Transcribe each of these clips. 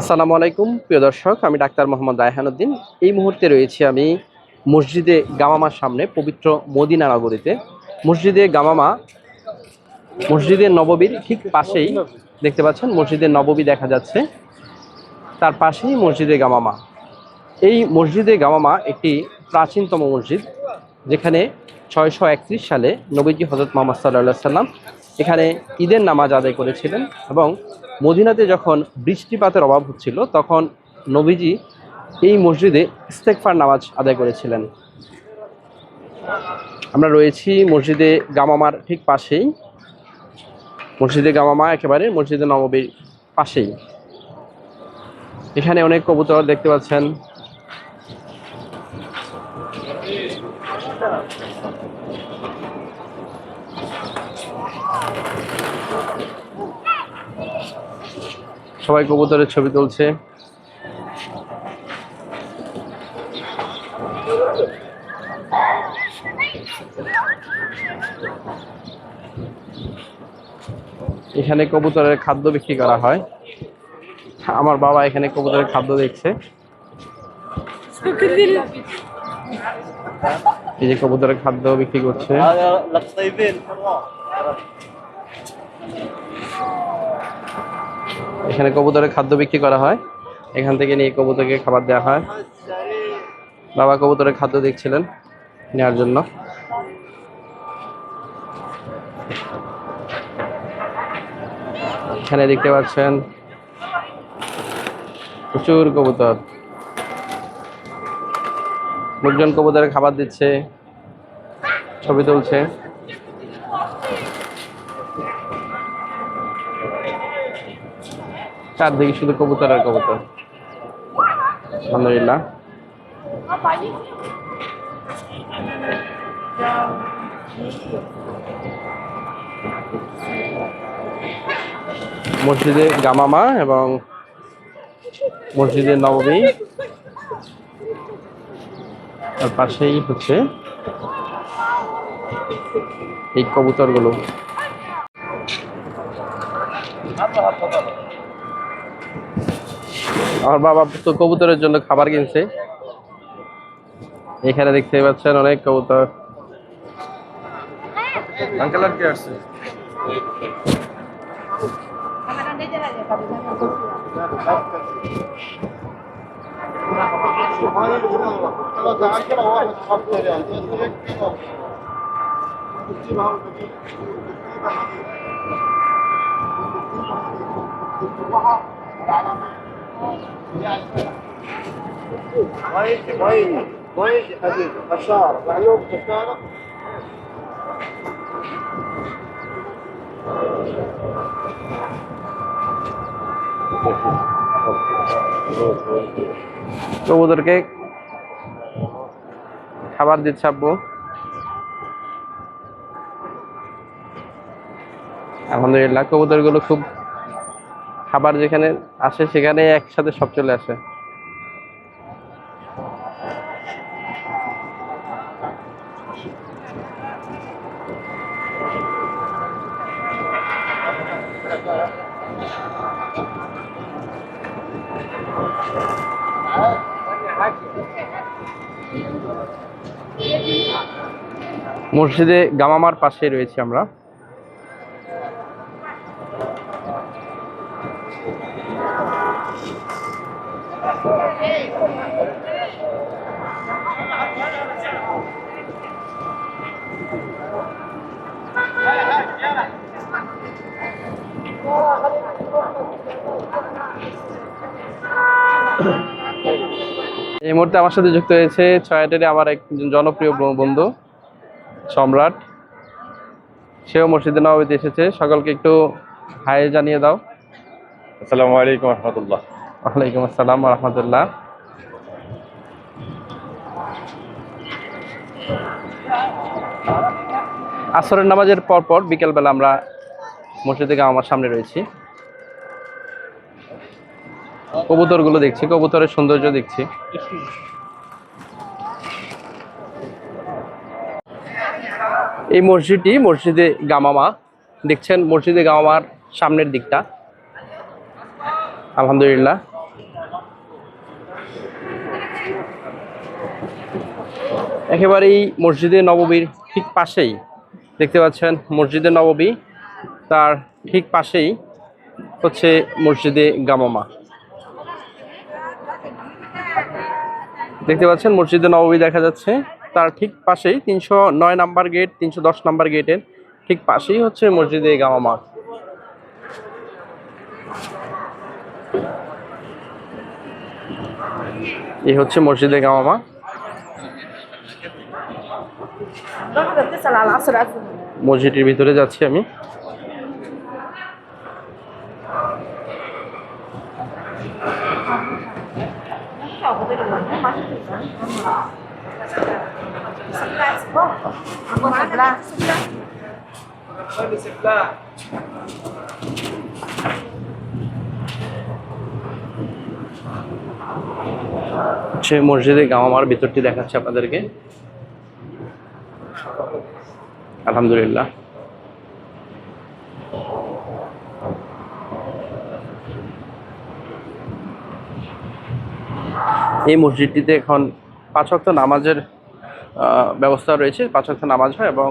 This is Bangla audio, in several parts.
আসসালামু আলাইকুম, প্রিয় দর্শক, আমি ডাক্তার মোহাম্মদ রায়হানুদ্দিন এই মুহূর্তে রয়েছি আমি মসজিদে গামামার সামনে, পবিত্র মদিনা নগরীতে। মসজিদে গামামা মসজিদের নববীর ঠিক পাশেই, দেখতে পাচ্ছেন মসজিদের নববী দেখা যাচ্ছে। তার পাশেই মসজিদে গামামা। এই মসজিদে গামামা একটি প্রাচীনতম মসজিদ, যেখানে ছয়শো একত্রিশ সালে নবীজি হজরত মোহাম্মদ সাল্লাহ সাল্লাম এখানে ঈদের নামাজ আদায় করেছিলেন এবং মদিনাতে যখন বৃষ্টিপাতের অভাব হচ্ছিল, তখন নবীজি এই মসজিদে ইস্তেকফার নামাজ আদায় করেছিলেন। আমরা রয়েছি মসজিদে গামামার ঠিক পাশেই। মসজিদে গামামা একেবারে মসজিদে নববীর পাশেই। এখানে অনেক কবুতর দেখতে পাচ্ছেন। সবাই কবুতরের ছবি তুলছে। এখানে কবুতরের খাদ্য বিক্রি করা হয়। আমার বাবা এখানে কবুতরের খাদ্য দেখছে। এই যে কবুতরের খাদ্য বিক্রি করছে। এখানে কবুতরের খাদ্য বিক্রি করা হয়। এখান থেকে নিয়ে কবুতরকে খাবার দেওয়া হয়। বাবা কবুতরের খাদ্য দেখছিলেন নেওয়ার জন্য। এখানে দেখতে পাচ্ছেন প্রচুর কবুতর। লোকজন কবুতরের খাবার দিচ্ছে, ছবি তুলছে। চারদিকে শুধু কবুতর আর কবুতর। আলহামদুলিল্লাহ। মসজিদে গামামা এবং মসজিদে নবমী। তার পাশেই হচ্ছে এই কবুতরগুলো। আমার বাবা তো কবুতরের জন্য খাবার কিনছে। এখানে দেখতে পাচ্ছেন অনেক কবুতর। আঙ্কেল আর কি আসছে? وين وين وين حبيبي خسارة معلوم خسارة কবুতরকে খাবার দিচ্ছে আব্বু আলহামদুলিল্লাহ কবুতরগুলো খুব খাবার যেখানে আসে সেখানে একসাথে সব চলে আসে। মসজিদে গামামার পাশে রয়েছি আমরা। এই মুহূর্তে আমার সাথে যুক্ত হয়েছে ছয়াটের আমার এক জনপ্রিয় বন্ধু, সম্রাট। সেও মসজিদে নবাবিতে এসেছে। সকলকে একটু হাই জানিয়ে দাও। আসসালামু আলাইকুম রহমতুল্লাহ। ওয়ালাইকুম আসসালাম রহমতুল্লাহ। আসরের নামাজের পর পর বিকেলবেলা আমরা মসজিদে আমার সামনে রয়েছি। কবুতরগুলো দেখছি, কবুতরের সৌন্দর্য দেখছি। এই মসজিদটি মসজিদে গামামা, দেখছেন মসজিদে গামামার সামনের দিকটা। আলহামদুলিল্লাহ। একেবারেই মসজিদে নববীর ঠিক পাশেই, দেখতে পাচ্ছেন মসজিদে নববী, তার ঠিক পাশেই হচ্ছে মসজিদে গামামা। দেখতে পাচ্ছেন মসজিদে নববী দেখা যাচ্ছে, তার ঠিক পাশেই তিনশো নয় নাম্বার গেট, তিনশো দশ নাম্বার গেটের ঠিক পাশেই হচ্ছে মসজিদে গামামা। এই হচ্ছে মসজিদে গামামা মসজিদের ভিতরে যাচ্ছি আমি। হচ্ছে মসজিদে গামামার ভিতরটি দেখাচ্ছে আপনাদেরকে। আলহামদুলিল্লাহ। এই মসজিদটিতে এখন পাঁচ ওয়াক্ত নামাজের ব্যবস্থা রয়েছে। পাঁচ ওয়াক্ত নামাজ হয় এবং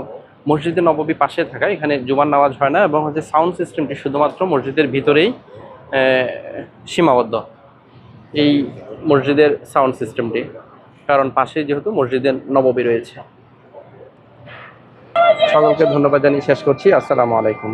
মসজিদে নববী পাশে থাকা এখানে জুমার নামাজ হয় না এবং হচ্ছে সাউন্ড সিস্টেমটি শুধুমাত্র মসজিদের ভিতরেই সীমাবদ্ধ। এই মসজিদের সাউন্ড সিস্টেমটি, কারণ পাশে যেহেতু মসজিদের নববী রয়েছে। সকলকে ধন্যবাদ জানিয়ে শেষ করছি। আসসালামু আলাইকুম।